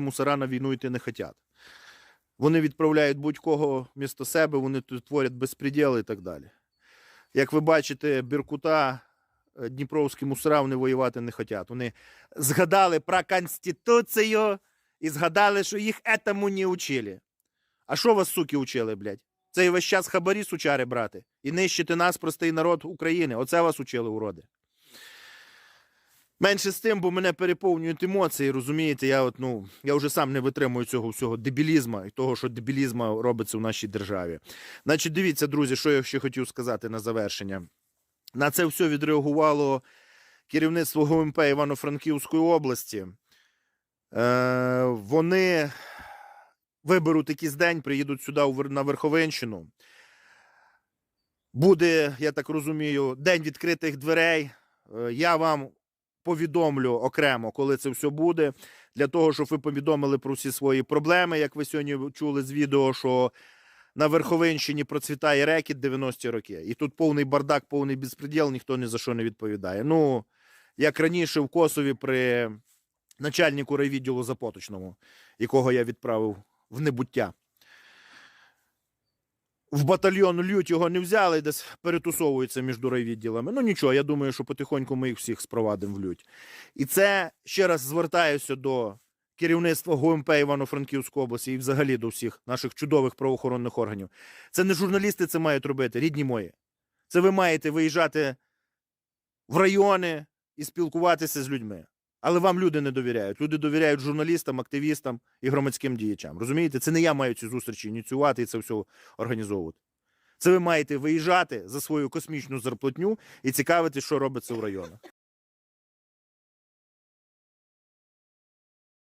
мусора на війну йти не хочуть. Вони відправляють будь-кого місто себе, вони тут творять безпреділ і так далі. Як ви бачите, Біркута, е, Дніпровські мусора вони воювати не хочуть. Вони згадали про Конституцію і згадали, що їх етому не учили. А що вас, суки, учили, блядь? Це і весь час хабарі сучари брати і нищити нас, простий народ України. Оце вас учили, уроди. Менше з тим, бо мене переповнюють емоції, розумієте, я от, ну, я вже сам не витримую цього всього дебілізму і того, що дебілізма робиться в нашій державі. Значить, дивіться, друзі, що я ще хотів сказати на завершення. На це все відреагувало керівництво ГУМП Івано-Франківської області. Е, вони виберуть якийсь день, приїдуть сюди на Верховенщину. Буде, я так розумію, день відкритих дверей. Е, Я вам повідомлю окремо, коли це все буде, для того, щоб ви повідомили про всі свої проблеми. Як ви сьогодні чули з відео, що на Верховенщині процвітає рекет 90-ті роки. І тут повний бардак, повний безпреділ, ніхто ні за що не відповідає. Ну, як раніше в Косові при начальнику райвідділу Запоточному, якого я відправив в небуття. В батальйон лють його не взяли, десь перетусовується між райвідділами. Ну нічого, я думаю, що потихоньку ми їх всіх спровадимо в лють. І це ще раз звертаюся до керівництва ГУМП Івано-Франківської області і взагалі до всіх наших чудових правоохоронних органів. Це не журналісти це мають робити, рідні мої. Це ви маєте виїжджати в райони і спілкуватися з людьми. Але вам люди не довіряють. Люди довіряють журналістам, активістам і громадським діячам. Розумієте? Це не я маю ці зустрічі ініціювати і це все організовувати. Це ви маєте виїжджати за свою космічну зарплатню і цікавитись, що робиться в районах.